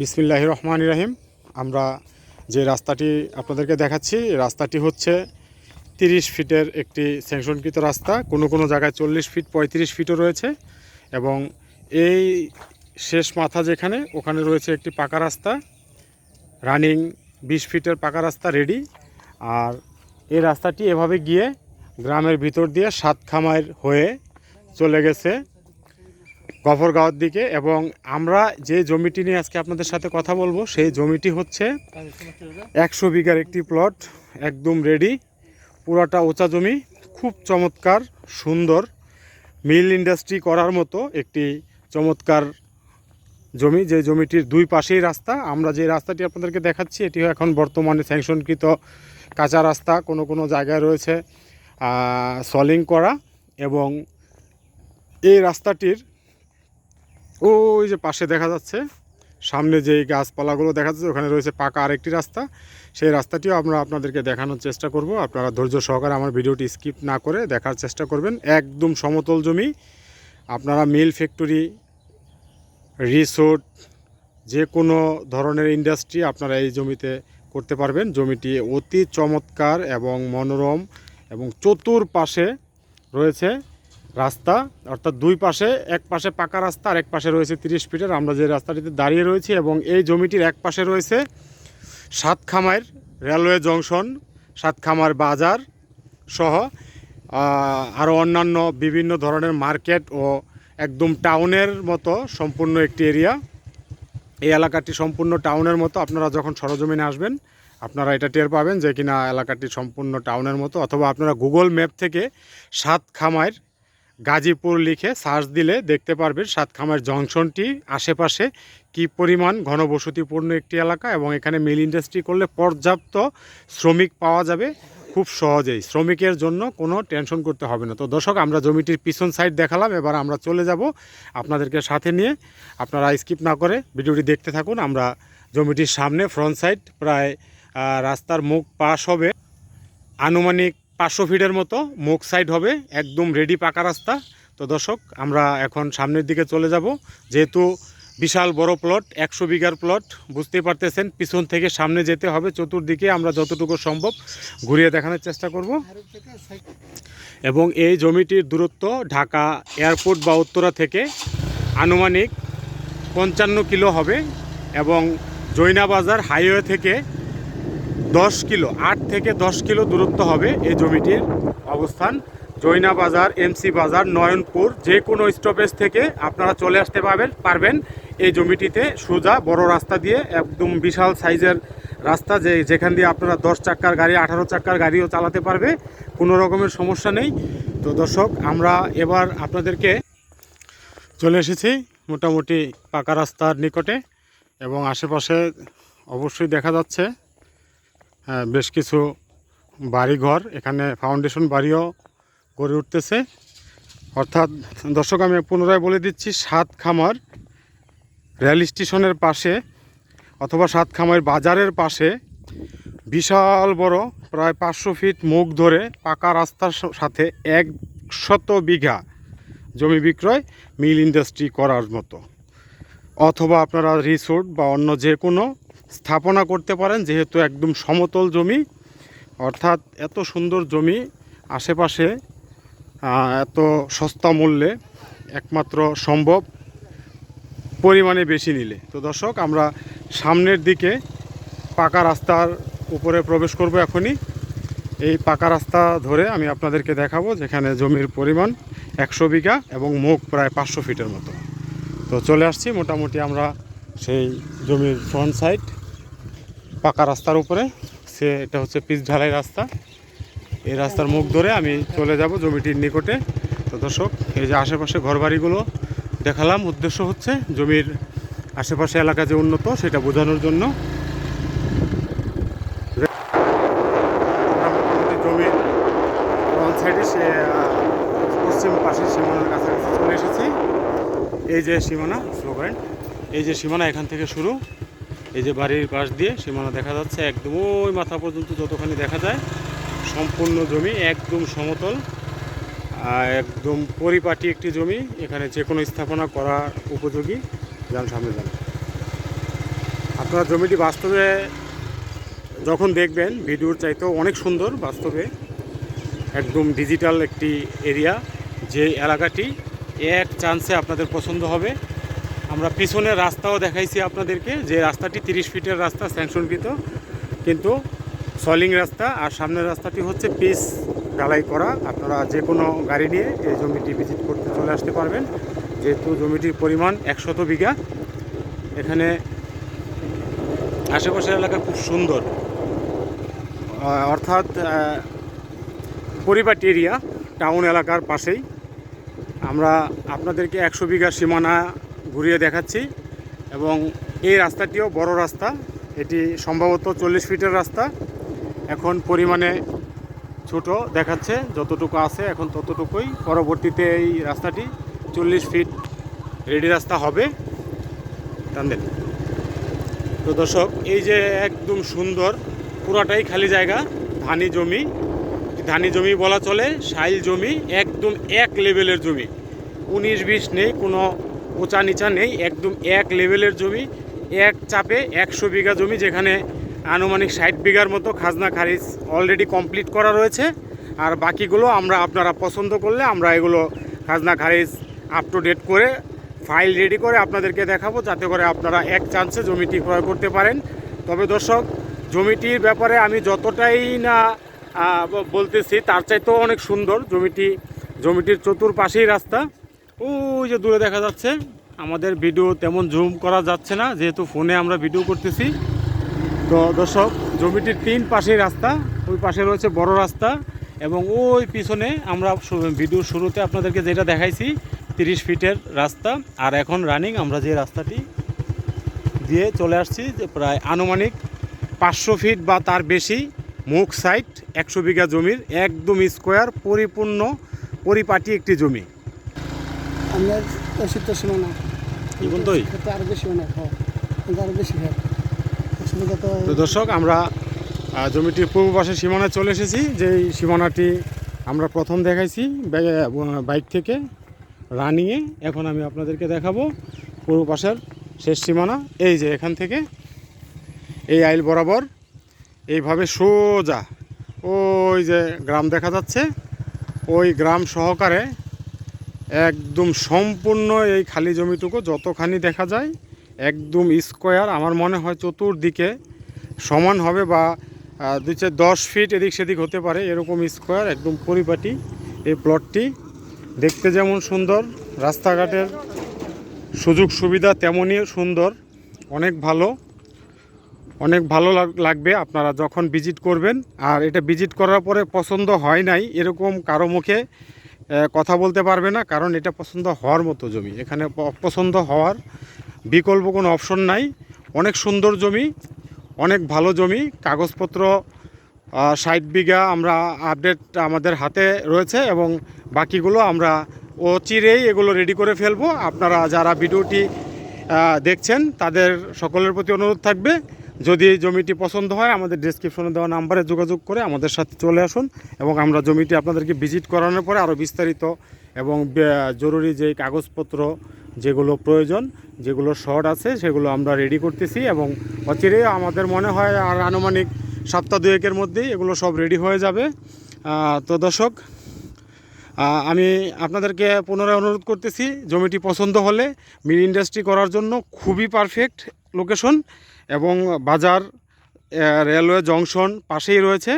বিসমিল্লাহ রহমান রাহিম। আমরা যে রাস্তাটি আপনাদেরকে দেখাচ্ছি রাস্তাটি হচ্ছে তিরিশ ফিটের একটি স্যাংশনকৃত রাস্তা। কোনো কোনো জায়গায় চল্লিশ ফিট, পঁয়ত্রিশ ফিটও রয়েছে এবং এই শেষ মাথা যেখানে, ওখানে রয়েছে একটি পাকা রাস্তা। রানিং বিশ ফিটের পাকা রাস্তা রেডি। আর এই রাস্তাটি এভাবে গিয়ে গ্রামের ভিতর দিয়ে সাত সাতখামাইর হয়ে চলে গেছে। গফরগাঁওয়ের দিকে এবং আমরা যে জমিটি নিয়ে আজকে আপনাদের সাথে কথা বলব, সেই জমিটি হচ্ছে একশো বিঘার একটি প্লট একদম রেডি পুরাটা উঁচা জমি, খুব চমৎকার, সুন্দর। মিল ইন্ডাস্ট্রি করার মতো একটি চমৎকার জমি, যে জমিটির দুই পাশেই রাস্তা। আমরা যে রাস্তাটি আপনাদেরকে দেখাচ্ছি এটি এখন বর্তমানে স্যাংশনকৃত কাঁচা রাস্তা, কোনো কোনো জায়গায় রয়েছে সলিং করা এবং এই রাস্তাটির ওই যে পাশে দেখা যাচ্ছে, সামনে যে গাছপালাগুলো দেখা যাচ্ছে, ওখানে রয়েছে পাকা আরেকটি রাস্তা। সেই রাস্তাটিও আমরা আপনাদেরকে দেখানোর চেষ্টা করব। আপনারা ধৈর্য সহকারে আমার ভিডিওটি স্কিপ না করে দেখার চেষ্টা করবেন। একদম সমতল জমি। আপনারা মিল ফ্যাক্টরি, রিসোর্ট, যে কোনো ধরনের ইন্ডাস্ট্রি আপনারা এই জমিতে করতে পারবেন। জমিটি অতি চমৎকার এবং মনোরম এবং চতুর পাশে রয়েছে। রাস্তা, অর্থাৎ দুই পাশে, এক পাশে পাকা রাস্তা আর এক পাশে রয়েছে তিরিশ ফিটের। আমরা যে রাস্তাটিতে দাঁড়িয়ে রয়েছি এবং এই জমিটির এক পাশে রয়েছে সাতখামাইর রেলওয়ে জংশন সাতখামার বাজার সহ আরও অন্যান্য বিভিন্ন ধরনের মার্কেট ও একদম টাউনের মতো সম্পূর্ণ একটি এরিয়া। এই এলাকাটি সম্পূর্ণ টাউনের মতো। আপনারা যখন সরজমিনে আসবেন, আপনারা এটা টের পাবেন যে কিনা এলাকাটি সম্পূর্ণ টাউনের মতো। অথবা আপনারা গুগল ম্যাপ থেকে সাত খামাইর গাজীপুর লিখে সার্চ দিলে দেখতে পারবেন সাতখামার জংশনটি, আশেপাশে কি পরিমাণ ঘনবসতিপূর্ণ একটি এলাকা এবং এখানে মিল ইন্ডাস্ট্রি করলে পর্যাপ্ত শ্রমিক পাওয়া যাবে খুব সহজেই। শ্রমিকের জন্য কোনো টেনশন করতে হবে না। তো দর্শক, আমরা জমিটির পিছন সাইড দেখালাম, এবার আমরা চলে যাব আপনাদেরকে সাথে নিয়ে। আপনারা স্কিপ না করে ভিডিওটি দেখতে থাকুন। আমরা জমিটির সামনে ফ্রন্ট সাইড প্রায় রাস্তার মুখ পাশ হবে। আনুমানিক পাঁচশো ফিটের মতো মুখ সাইড হবে, একদম রেডি পাকা রাস্তা। তো দর্শক, আমরা এখন সামনের দিকে চলে যাব। যেহেতু বিশাল বড় প্লট একশো বিঘার প্লট বুঝতেই পারতেছেন, পিছন থেকে সামনে যেতে হবে। চতুর্দিকে আমরা যতটুকু সম্ভব ঘুরিয়ে দেখানোর চেষ্টা করব। এবং এই জমিটির দূরত্ব ঢাকা এয়ারপোর্ট বা উত্তরা থেকে আনুমানিক পঞ্চান্ন কিলো হবে। এবং জৈনাবাজার হাইওয়ে থেকে দশ কিলো, আট থেকে দশ কিলো দূরত্ব হবে এই জমিটির অবস্থান। জৈনা বাজার, এমসি বাজার, নয়নপুর, যে কোনো স্টপেজ থেকে আপনারা চলে আসতে পারবেন পারবেন এই জমিটিতে সোজা বড় রাস্তা দিয়ে, একদম বিশাল সাইজের রাস্তা যে যেখান দিয়ে আপনারা দশ চাক্কার গাড়ি, আঠারো চাক্কার গাড়িও চালাতে পারবে, কোনো রকমের সমস্যা নেই। তো দর্শক, আমরা এবার আপনাদেরকে চলে এসেছি মোটামুটি পাকা রাস্তার নিকটে এবং আশেপাশে অবশ্যই দেখা যাচ্ছে। বেশ কিছু বাড়িঘর, এখানে ফাউন্ডেশন বাড়িও গড়ে উঠতেছে। অর্থাৎ, দর্শক, আমি পুনরায় বলে দিচ্ছি, সাত খামার রেল স্টেশনের পাশে অথবা সাত খামার বাজারের পাশে বিশাল বড়, প্রায় পাঁচশো ফিট মুখ ধরে পাকা রাস্তার সাথে একশত বিঘা জমি বিক্রয় মিল ইন্ডাস্ট্রি করার মতো। অথবা আপনারা রিসোর্ট বা অন্য যে কোনো স্থাপনা করতে পারেন, যেহেতু একদম সমতল জমি। অর্থাৎ এত সুন্দর জমি আশেপাশে এত সস্তা মূল্যে একমাত্র সম্ভব পরিমাণে বেশি নিলে। তো দর্শক, আমরা সামনের দিকে পাকা রাস্তার উপরে প্রবেশ করব এখনই। এই পাকা রাস্তা ধরে আমি আপনাদেরকে দেখাবো, যেখানে জমির পরিমাণ একশো বিঘা এবং মুখ প্রায় পাঁচশো ফিটের মতো। তো চলে আসছি, মোটামুটি আমরা সেই জমির ফ্রন্ট সাইড পাকা রাস্তার উপরে। সে এটা হচ্ছে পিচ ঢালাই রাস্তা। এই রাস্তার মুখ ধরে আমি চলে যাব জমিটির নিকটে। তো দর্শক, এই যে আশেপাশে ঘরবাড়িগুলো দেখালাম, উদ্দেশ্য হচ্ছে জমির আশেপাশে এলাকা যে উন্নত, সেটা বোঝানোর জন্য। জমির সাইডে সে পশ্চিম পাশের সীমানার কাছাকাছি চলে এসেছি। এই যে সীমানা স্লোগান এই যে সীমানা এখান থেকে শুরু। এই যে বাড়ির পাশ দিয়ে সীমানা দেখা যাচ্ছে, একদম ওই মাথা পর্যন্ত যতখানি দেখা যায়, সম্পূর্ণ জমি একদম সমতল, আর একদম পরিপাটি একটি জমি, এখানে যে কোনো স্থাপনা করা উপযোগী। যান, সামনে যান। আপনারা জমিটি বাস্তবে যখন দেখবেন, ভিডিওর চাইতেও অনেক সুন্দর বাস্তবে। একদম ডিজিটাল একটি এরিয়া। যে এলাকাটি এক চান্সে আপনাদের পছন্দ হবে। আমরা পিছনের রাস্তাও দেখাইছি আপনাদেরকে, যে রাস্তাটি তিরিশ ফিটের রাস্তা, স্যাংশনকৃত। কিন্তু সলিং রাস্তা আর সামনের রাস্তাটি হচ্ছে পিস ঢালাই করা। আপনারা যে কোনো গাড়ি নিয়ে এই জমিটি ভিজিট করতে চলে আসতে পারবেন। যেহেতু জমিটির পরিমাণ একশত বিঘা। এখানে আশেপাশের এলাকা খুব সুন্দর। অর্থাৎ পরিপাটি এরিয়া, টাউন এলাকার পাশেই। আমরা আপনাদেরকে একশো বিঘা সীমানা ঘুরিয়ে দেখাচ্ছি এবং এই রাস্তাটিও বড় রাস্তা। এটি সম্ভবত চল্লিশ ফিটের রাস্তা। এখন পরিমাণে ছোট দেখাচ্ছে, যতটুকু আছে এখন ততটুকুই। পরবর্তীতে এই রাস্তাটি চল্লিশ ফিট রেডি রাস্তা হবে। টানদেন তো দর্শক, এই যে একদম সুন্দর, পুরাটাই খালি জায়গা, ধানি জমি। ধানি জমি বলা চলে সাইল জমি, একদম এক লেভেলের জমি। উনিশ বিশ নেই, কোনো উঁচা নিচা নেই, একদম এক লেভেলের জমি, এক চাপে একশো বিঘা জমি যেখানে আনুমানিক ষাট বিঘার মতো খাজনা খারিজ অলরেডি কমপ্লিট করা রয়েছে। আর বাকিগুলো আমরা আপনারা পছন্দ করলে আমরা এগুলো খাজনা খারিজ আপ টু ডেট করে ফাইল রেডি করে আপনাদেরকে দেখাবো, যাতে করে আপনারা এক চান্সে জমিটি ক্রয় করতে পারেন। তবে দর্শক, জমিটির ব্যাপারে আমি যতটাই না বলতেছি, তার চাইতেও অনেক সুন্দর। জমিটি, জমিটির চতুর্পাশেই রাস্তা। ওই যে দূরে দেখা যাচ্ছে, আমাদের ভিডিও তেমন জুম করা যাচ্ছে না, যেহেতু ফোনে আমরা ভিডিও করতেছি। তো দর্শক, জমিটির তিন পাশেই রাস্তা, ওই পাশে রয়েছে বড় রাস্তা এবং ওই পিছনে আমরা ভিডিওর শুরুতে আপনাদেরকে যেটা দেখাইছি, তিরিশ ফিটের রাস্তা। আর এখন রানিং আমরা যে রাস্তাটি দিয়ে চলে আসছি, যে প্রায় আনুমানিক পাঁচশো ফিট বা তার বেশি মুখ সাইট একশো বিঘা জমির, একদম স্কোয়ার পরিপূর্ণ, পরিপাটি একটি জমি। আপনার অসিত সীমানা কি বলতোই? খেতে আরও বেশি মানে খাও কিন্তু আরও বেশি অসুবিধা তো তো দর্শক আমরা জমিটির পূর্ব পাশে সীমানায় চলে এসেছি যেই সীমানাটি আমরা প্রথম দেখাইছি বাইক থেকে রানিংয়ে। এখন আমি আপনাদেরকে দেখাবো পূর্ব পাশের শেষ সীমানা। এই যে এখান থেকে এই আইল বরাবর এইভাবে সোজা ওই যে গ্রাম দেখা যাচ্ছে ওই গ্রাম সহকারে একদম সম্পূর্ণ এই খালি জমিটুকু যতখানি দেখা যায় একদম স্কোয়ার। আমার মনে হয় চতুর্দিকে সমান হবে বা দুই চার দশ ফিট এদিক সেদিক হতে পারে, এরকম স্কোয়ার, একদম পরিপাটি এই প্লটটি। দেখতে যেমন সুন্দর, রাস্তাঘাটের সুযোগ সুবিধা তেমনই সুন্দর, অনেক ভালো অনেক ভালো লাগ- লাগবে আপনারা যখন ভিজিট করবেন। আর এটা ভিজিট করার পরে পছন্দ হয় নাই, এরকম কারও মুখে কথা বলতে পারবে না, কারণ এটা পছন্দ হওয়ার মতো জমি। এখানে প- পছন্দ হওয়ার বিকল্প কোনো অপশন নাই। অনেক সুন্দর জমি, অনেক ভালো জমি, কাগজপত্র ষাট বিঘা আমরা আপডেট আমাদের হাতে রয়েছে এবং বাকিগুলো আমরা ও চিরেই এগুলো রেডি করে ফেলব। আপনারা যারা ভিডিওটি দেখছেন, তাদের সকলের প্রতি অনুরোধ থাকবে। যদি জমিটি পছন্দ হয়, আমাদের ডিসক্রিপশনে দেওয়া নাম্বারে যোগাযোগ করে আমাদের সাথে চলে আসুন এবং আমরা জমিটি আপনাদেরকে ভিজিট করানোর পরে আরও বিস্তারিত এবং জরুরি যে কাগজপত্র যেগুলো প্রয়োজন, যেগুলো শর্ট আছে, সেগুলো আমরা রেডি করতেছি এবং অচিরেই আমাদের মনে হয় আর আনুমানিক সপ্তাহ দুয়েকের মধ্যেই এগুলো সব রেডি হয়ে যাবে। তো দর্শক আমি আপনাদেরকে পুনরায় অনুরোধ করতেছি, জমিটি পছন্দ হলে মিল ইন্ডাস্ট্রি করার জন্য খুবই পারফেক্ট লোকেশন এবং বাজার রেলওয়ে জংশন পাশেই রয়েছে।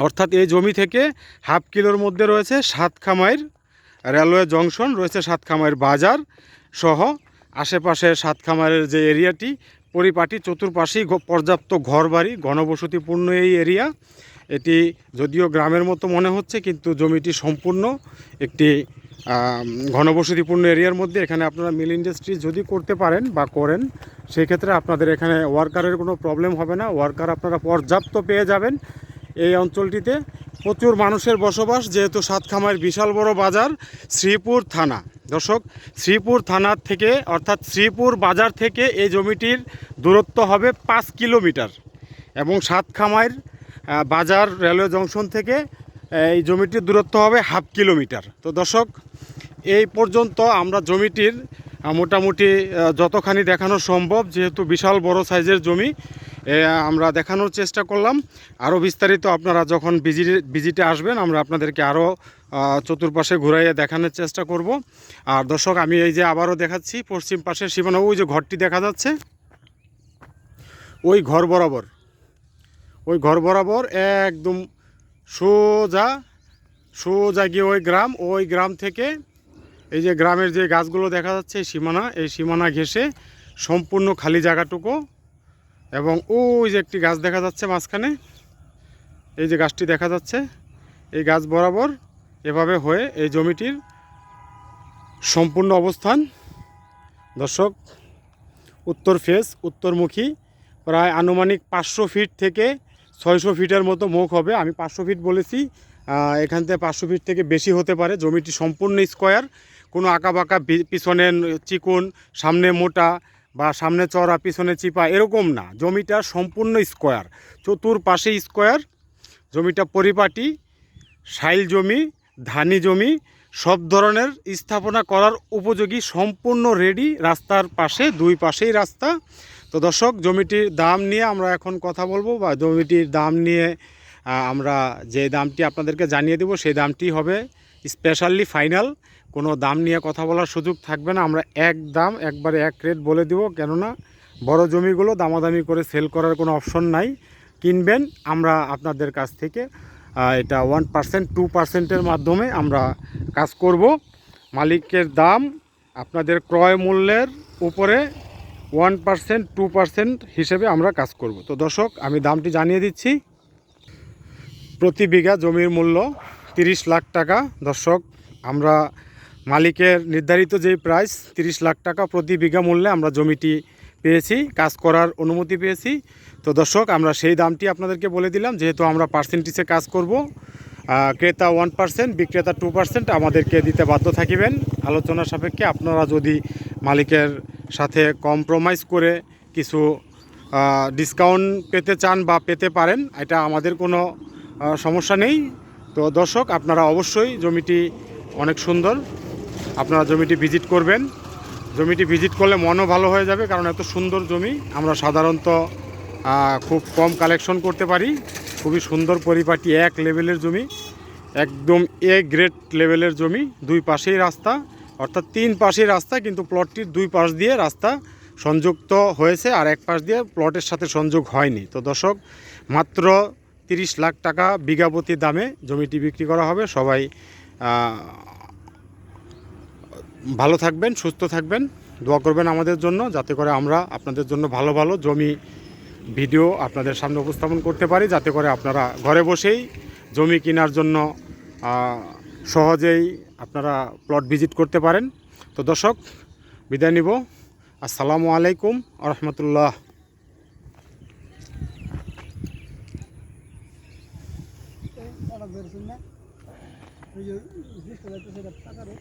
অর্থাৎ এই জমি থেকে হাফ কিলোর মধ্যে রয়েছে সাতখামাইর রেলওয়ে জংশন, রয়েছে সাতখামাইর বাজার সহ আশেপাশে সাতখামারের যে এরিয়াটি, পরিপাটি চতুর্পাশেই পর্যাপ্ত ঘরবাড়ি, ঘনবসতিপূর্ণ এই এরিয়া। এটি যদিও গ্রামের মতো মনে হচ্ছে, কিন্তু জমিটি সম্পূর্ণ একটি ঘনবসতিপূর্ণ এরিয়ার মধ্যে এখানে আপনারা মিল ইন্ডাস্ট্রি যদি করতে পারেন বা করেন সেই ক্ষেত্রে আপনাদের এখানে ওয়ার্কারের কোনো প্রবলেম হবে না। ওয়ার্কার আপনারা পর্যাপ্ত পেয়ে যাবেন এই অঞ্চলটিতে। প্রচুর মানুষের বসবাস যেহেতু সাতখামার বিশাল বড় বাজার শ্রীপুর থানা। দর্শক শ্রীপুর থানার থেকে অর্থাৎ শ্রীপুর বাজার থেকে এই জমিটির দূরত্ব হবে পাঁচ কিলোমিটার এবং সাতখামাইর আহ, বাজার রেলওয়ে জংশন থেকে এই জমিটির দূরত্ব হবে হাফ কিলোমিটার। তো দর্শক এই পর্যন্ত আমরা জমিটির মোটামুটি যতখানি দেখানো সম্ভব, যেহেতু বিশাল বড় সাইজের জমি আমরা দেখানোর চেষ্টা করলাম। আরও বিস্তারিত আপনারা যখন ভিজিটে ভিজিটে আসবেন, আমরা আপনাদেরকে আরও চতুর্পাশে ঘুরাইয়ে দেখানোর চেষ্টা করব। আর দর্শক, আমি এই যে আবারও দেখাচ্ছি, পশ্চিম পাশের সীমানা, ওই যে ঘরটি দেখা যাচ্ছে? ওই ঘর বরাবর। ওই ঘর বরাবর একদম সোজা সোজা গিয়ে ওই গ্রাম ওই গ্রাম থেকে এই যে গ্রামের যে গাছগুলো দেখা যাচ্ছে সীমানা, এই সীমানা ঘেঁষে সম্পূর্ণ খালি জায়গাটুকু এবং ওই যে একটি গাছ দেখা যাচ্ছে মাঝখানে, এই যে গাছটি দেখা যাচ্ছে, এই গাছ বরাবর এভাবে হয়ে এই জমিটির সম্পূর্ণ অবস্থান। দর্শক, উত্তর ফেস, উত্তরমুখী, প্রায় আনুমানিক পাঁচশো ফিট থেকে ছয়শো ফিটের মতো মুখ হবে। আমি পাঁচশো ফিট বলেছি এখান থেকে পাঁচশো ফিট থেকে বেশি হতে পারে। জমিটি সম্পূর্ণ স্কোয়ার। কোনো আঁকা বাঁকা পিছনে চিকুন, সামনে মোটা বা সামনে চড়া পিছনে চিপা, এরকম না। জমিটা সম্পূর্ণ স্কোয়ার। চতুর চতুর্পাশে স্কোয়ার, জমিটা পরিপাটি সাইল জমি, ধানি জমি, সব ধরনের স্থাপনা করার উপযোগী, সম্পূর্ণ রেডি রাস্তার পাশে, দুই পাশেই রাস্তা। তো দর্শক, জমিটির দাম নিয়ে আমরা এখন কথা বলব বা জমিটির দাম নিয়ে আমরা যে দামটি আপনাদেরকে জানিয়ে দেব, সেই দামটি হবে স্পেশালি ফাইনাল কোনো দাম নিয়ে কথা বলার সুযোগ থাকবে না। আমরা এক দাম, একবারে এক রেট বলে দেব, কেননা বড় জমিগুলো দামাদামি করে সেল করার কোনো অপশন নাই। কিনবেন, আমরা আপনাদের কাছ থেকে এটা ওয়ান পার্সেন্ট টু পার্সেন্টের মাধ্যমে আমরা কাজ করব। মালিকের দাম আপনাদের ক্রয় মূল্যের উপরে ওয়ান পার্সেন্ট টু পার্সেন্ট হিসেবে আমরা কাজ করব। তো দর্শক, আমি দামটি জানিয়ে দিচ্ছি। প্রতি বিঘা জমির মূল্য তিরিশ লাখ টাকা। দর্শক, আমরা মালিকের নির্ধারিত যেই প্রাইস তিরিশ লাখ টাকা প্রতি বিঘা মূল্যে আমরা জমিটি পেয়েছি, কাজ করার অনুমতি পেয়েছি। তো দর্শক, আমরা সেই দামটি আপনাদেরকে বলে দিলাম, যেহেতু আমরা পার্সেন্টেজে কাজ করব ক্রেতা ওয়ান পার্সেন্ট বিক্রেতা টু পার্সেন্ট আমাদেরকে দিতে বাধ্য থাকিবেন। আলোচনা সাপেক্ষে আপনারা যদি মালিকের সাথে কম্প্রোমাইজ করে কিছু ডিসকাউন্ট পেতে চান বা পেতে পারেন, এটা আমাদের কোনো সমস্যা নেই। তো দর্শক, আপনারা অবশ্যই জমিটি অনেক সুন্দর আপনারা জমিটি ভিজিট করবেন। জমিটি ভিজিট করলে মনও ভালো হয়ে যাবে কারণ এত সুন্দর জমি। আমরা সাধারণত খুব কম কালেকশন করতে পারি। খুবই সুন্দর পরিপাটি এক লেভেলের জমি। একদম এ গ্রেড লেভেলের জমি, দুই পাশেই রাস্তা। অর্থাৎ তিন পাশেই রাস্তা, কিন্তু প্লটটির দুই পাশ দিয়ে রাস্তা সংযুক্ত হয়েছে আর এক পাশ দিয়ে প্লটের সাথে সংযোগ হয়নি। তো দর্শক, মাত্র তিরিশ লাখ টাকা বিঘাপতি দামে জমিটি বিক্রি করা হবে। সবাই ভালো থাকবেন, সুস্থ থাকবেন। দোয়া করবেন আমাদের জন্য যাতে করে আমরা আপনাদের জন্য ভালো ভালো জমি ভিডিও আপনাদের সামনে উপস্থাপন করতে পারি, যাতে করে আপনারা ঘরে বসেই জমি কেনার জন্য সহজেই আপনারা প্লট ভিজিট করতে পারেন। তো দর্শক, বিদায় নিব। আসসালামু আলাইকুম রহমতুল্লাহ ওই যে টাকারও